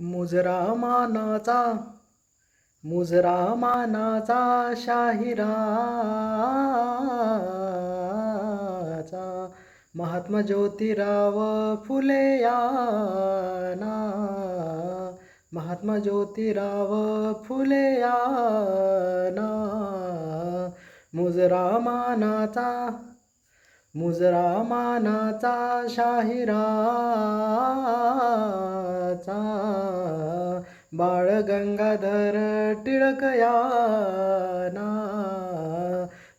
मुजरा मानाचा मुजरा मानाचा शाहिराचा. महात्मा ज्योतिराव फुले याना महात्मा ज्योतिराव फुले याना मुजरा मानाचा मुजरा मानाचा शाहिराचा. बाळ गंगाधर टिळक याना.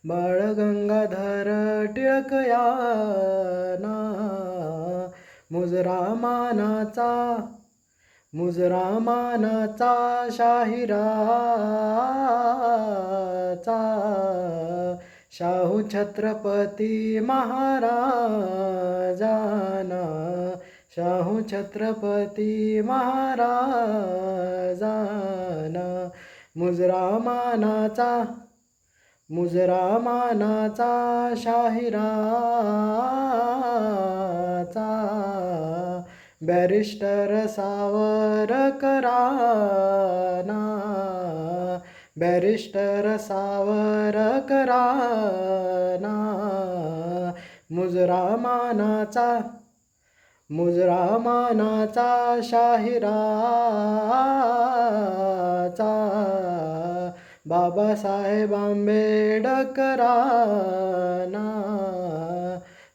बाळ गंगाधर टिळक याना. मुजरा मानाचा मुजरा मानाचा शाहिराचा. शाहू छत्रपती महाराजाना. शाहू छत्रपती महाराजाना मुजरा मानाचा मुजरा मानाचा शाहिराचा बॅरिस्टर सावरकराना बॅरिस्टर सावरकराना मुजरा मानाचा मुजरा मानाचा शाहिराचा बाबासाहेब आंबेडकराना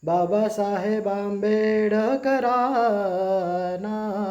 बाबासाहेब आंबेडकराना.